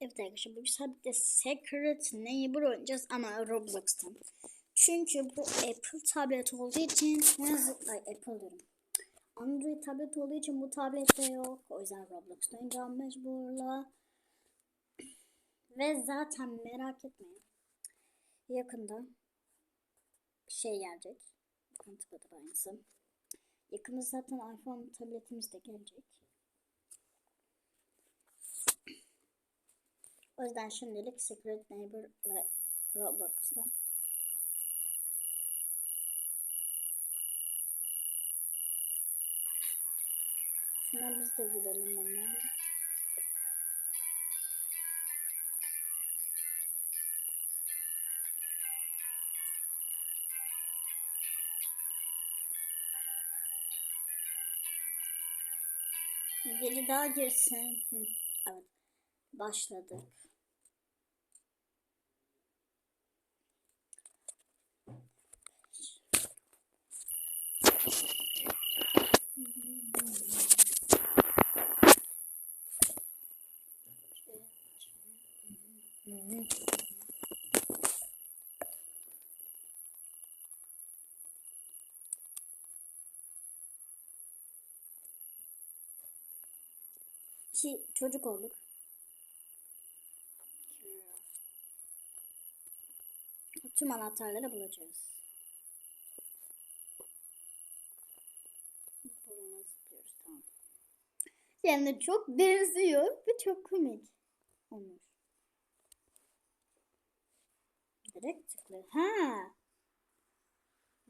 Evet arkadaşlar bu sabit Secret Neighbor oynayacağız ama Roblox'tan. Çünkü bu Apple tablet olduğu için ay Apple diyorum. Android tablet olduğu için bu tablette yok. O yüzden Roblox'ta oynayacağım mecburla. Ve zaten merak etmeyin. Yakında şey gelecek. Antipadı aynısı. Yakında zaten iPhone tabletimiz de gelecek. O yüzden şimdilik Secret Neighbor ve Roblox'ta. Şuna biz de girelim hemen. Biri daha girsin. Evet. Başladık. Ki çocuk olduk. Tüm anahtarları bulacağız. Buluna zıplıyoruz tamam. Yani çok benziyor ve çok komik olmuş. Direkt tıklı. Ha.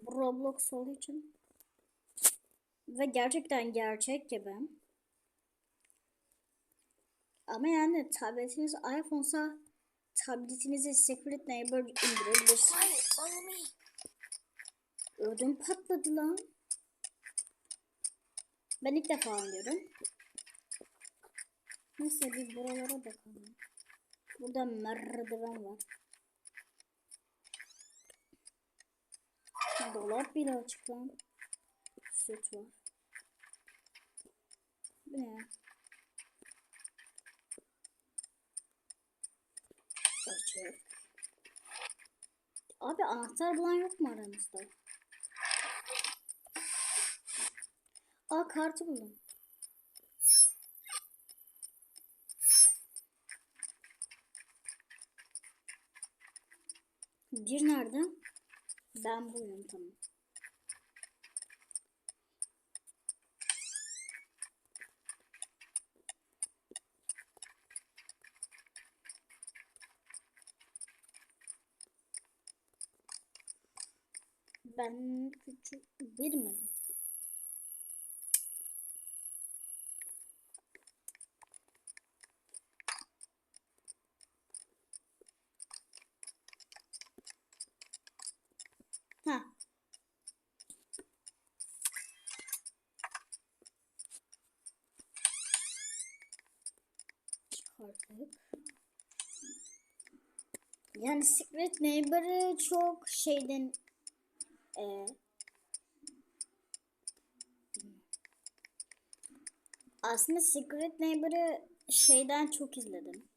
Roblox olduğu için. Ve gerçekten gerçek gibi. Ama yani tabletiniz iPhone'sa tabletinize Secret Neighbor indirebilirsiniz. Ödüm patladı lan. Ben ilk defa oynuyorum. Neyse bir buralara bakalım. Burada merdiven var. Dolap bile açık lan. Süt var. Bu ne? Açık. Abi anahtar bulan yok mu aranızda? Aa kartı buldum. Bir nerede? Ben buyum tamam. Ben küçük bir mi? Ha. Çıkarttık. Yani Secret Neighbor'ı çok şeyden e, aslında Secret Neighbor'ı şeyden çok izledim.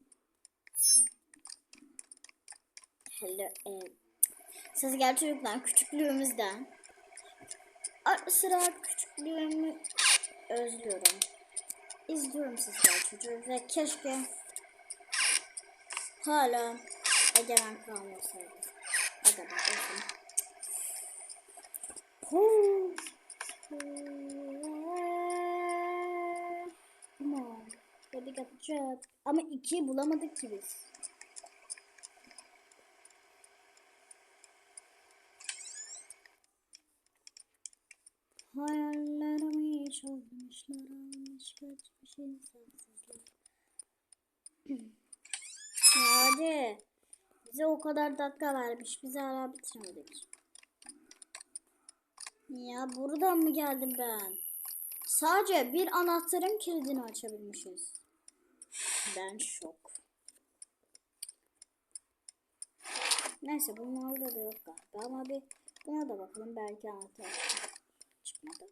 Hello, e, siz gel çocuklar küçüklüğümüzden. Ara sıra küçüklüğümü özlüyorum. İzliyorum sizler çocuğu ve keşke hala Egemen Kral olsaydı. Olsun. The job. Ama ikiyi bulamadık ki biz. Hayallerimi çalmışlar almış kaçmış insansızlar. Hadi. Bize o kadar dakika vermiş. Biz hala bitiremedik. Ya buradan mı geldim ben? Sadece bir anahtarın kilidini açabilmişiz. Ben şok. Neyse bunlarda da yok galiba ama bir buna da bakalım belki anahtar çıkmadı.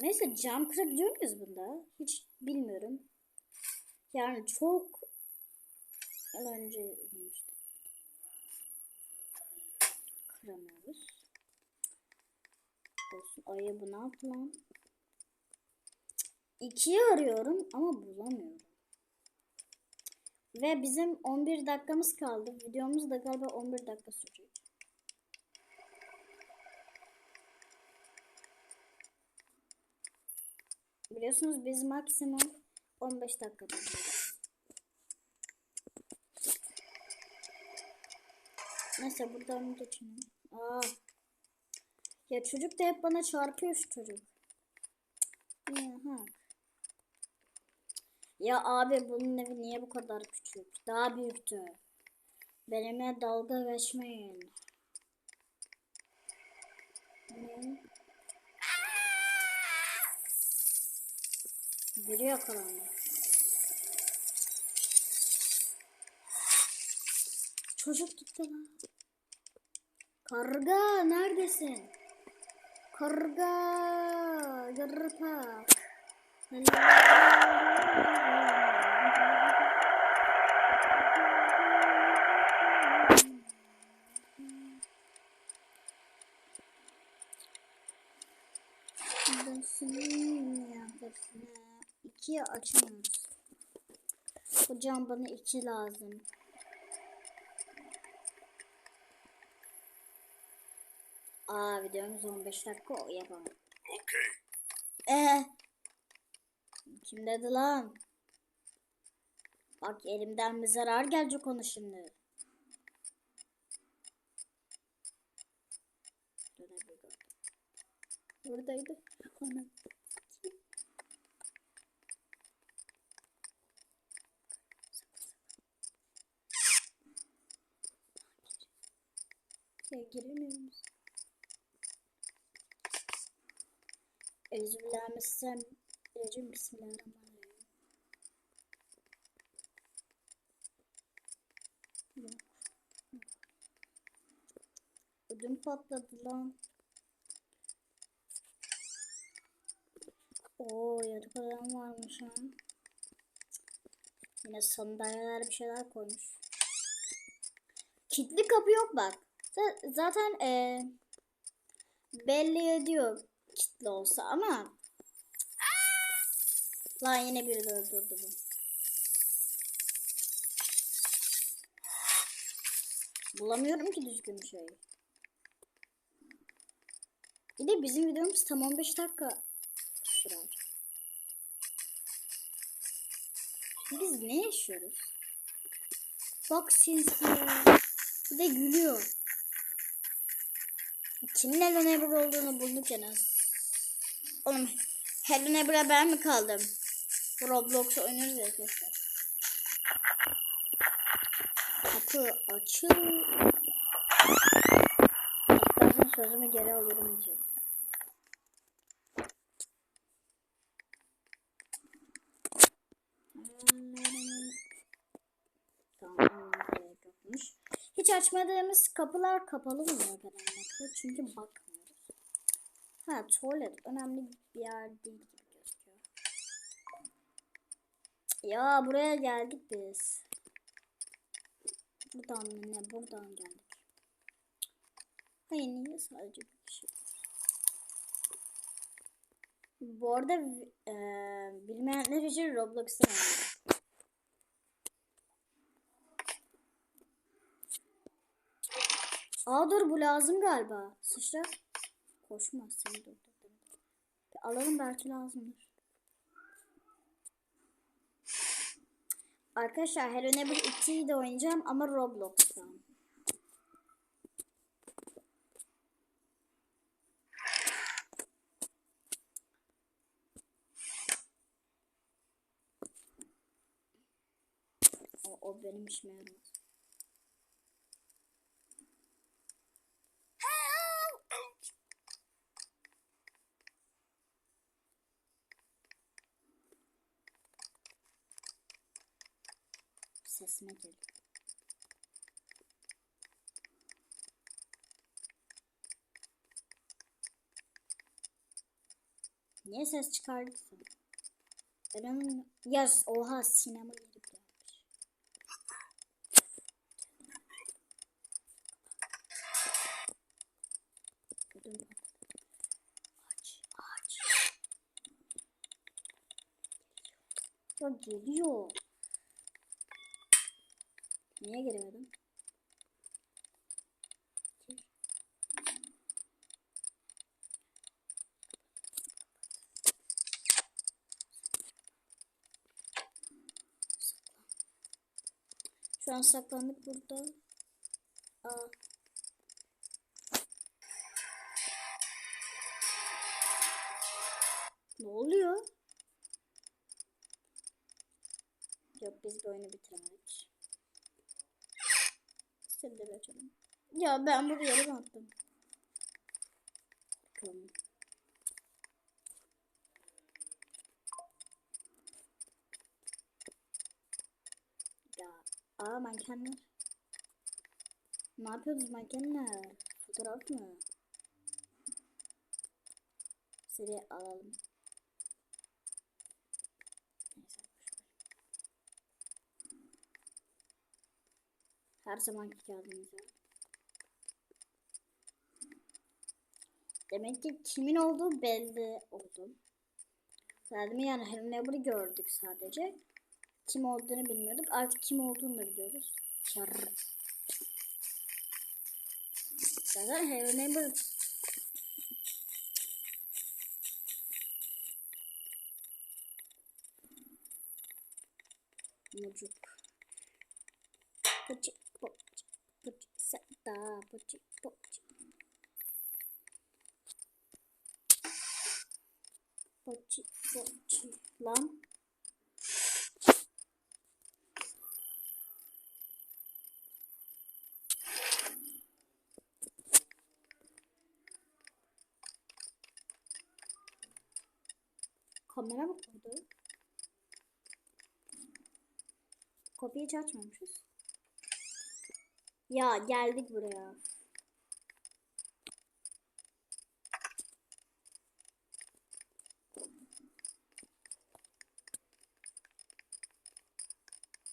Neyse cam kırabiliyor muyuz bunda? Hiç bilmiyorum. Yani çok yıl önce. Kıramıyoruz. Olsun. Ayı bu ne yaptı lan? İkiyi arıyorum ama bulamıyorum. Ve bizim 11 dakikamız kaldı. Videomuz da galiba 11 dakika sürecek. Biliyorsunuz biz maksimum 15 dakikada. Neyse buradan geçelim. Aa. Ya çocuk da hep bana çarpıyor şu çocuk. Ya, abi bunun evi niye bu kadar küçük? Daha büyüktü. Benimle dalga geçmeyin. Ne? Biri yakalandı. Çocuk gitti lan. Karga neredesin? Karga yarpak. İkiye açamıyoruz. Hocam bana iki lazım. Aa videomuz 15 dakika o yapamam. Okay. Ee, kim dedi lan? Bak elimden bir zarar gelecek ona şimdi. Buradaydı. Ana. Ya giremiyoruz. Euzubillahimineşşeytanirracim. Bismillahirrahmanirrahim. Ödüm patladı lan. Oo yatak adam varmış ha. Yine sandalyeler bir şeyler koymuş. Kilitli kapı yok bak. Zaten eee belli ediyor kilitli olsa ama Lan yine biri de öldürdü bu. Bulamıyorum ki düzgün bir şey. Bir de bizim videomuz tam 15 dakika sürer. Biz ne yaşıyoruz? Bak sinsi. Bir de gülüyor. Kimin Neighbor olduğunu bulduk en az. Oğlum Hello Neighbor'a ben mi kaldım? Roblox oynarız arkadaşlar. Kapı açıl. Arkadaşlar sözümü geri alırım diyecek. Hiç açmadığımız kapılar kapalı oluyor genellikle çünkü bakmıyoruz. Ha tuvalet önemli bir yer değil gibi gözüküyor. Ya buraya geldik biz. Buradan mı ne? Buradan geldik. Hayır niye sadece bir şey? Bu arada e, bilmeyenler için oynuyorum. Aa dur bu lazım galiba. Sıçra. Koşma seni durdurdum. Alalım belki lazımdır. Arkadaşlar Hello Neighbor 2'yi de oynayacağım ama Roblox'tan. O, o benim işime yaramaz. Sesime geliyor. Niye ses çıkardın? Eren yaz oha sinema gelmiş. Ödüm patladı. Aç aç. Ya geliyor. Niye giremedim? Gir. Şu an saklandık burada. Aa. Ne oluyor? Yok biz bu oyunu bitiremedik. Bir açalım. Ya ben buraya yere attım. Bakalım. Ya aa mankenler. Ne yapıyorsunuz mankenler? Fotoğraf mı? Seri alalım. Her zamanki var. Demek ki kimin olduğu belli oldu. Sadece yani Never'ı gördük sadece. Kim olduğunu bilmiyorduk. Artık kim olduğunu da biliyoruz. Yarr. Zaten Never Mucuk. Poçi, sata, poçi, poçi. Poçi, poçi. Lan. Kamera mı? Kapıyı hiç açmamışız. Ya geldik buraya.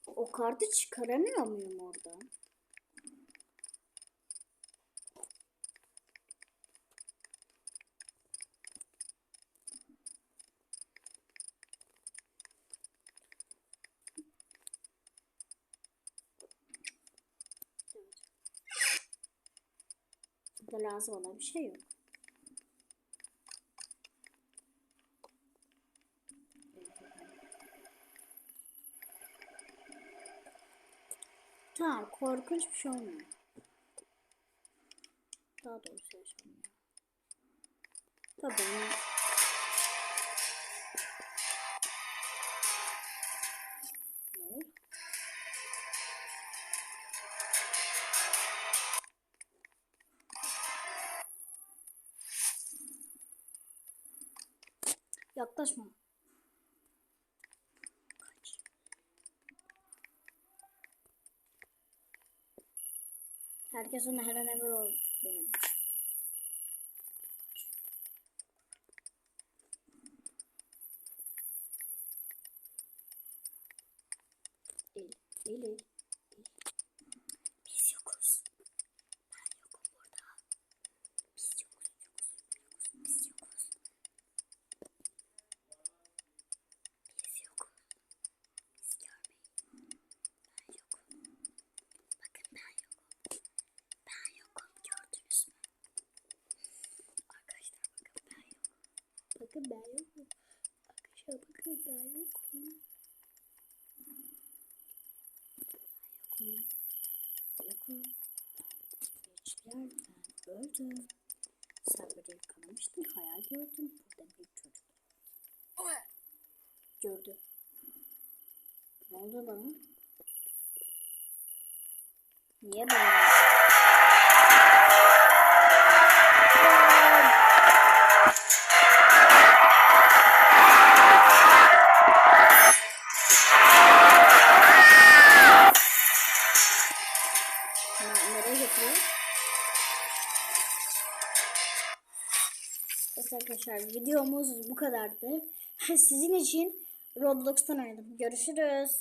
O kartı çıkaramıyor muyum oradan? Burada lazım olan bir şey yok. Tamam korkunç bir şey olmuyor. Daha doğrusu yaşamıyor. Tabii. Yaklaşma. Kaç. Herkes ona her an emir ol benim. El, el, el. Biz yokuz. Ben yokum burada. Biz yokuz, yokuz, yokuz. Biz yokuz. Biz yokuz. Biz görmeyin. Ben yokum. Bakın ben yokum. Ben yokum. Gördünüz mü? Arkadaşlar bakın ben yokum. Bakın ben yokum. Arkadaşlar bakın ben yokum. Yokum. Yokum. Ben ben. Sen böyle yakalamıştın. Hayal gördün. Burada bir çocuk. Gördü. Ne oldu bana? Niye böyle? Arkadaşlar videomuz bu kadardı. Sizin için Roblox'tan oynadım. Görüşürüz.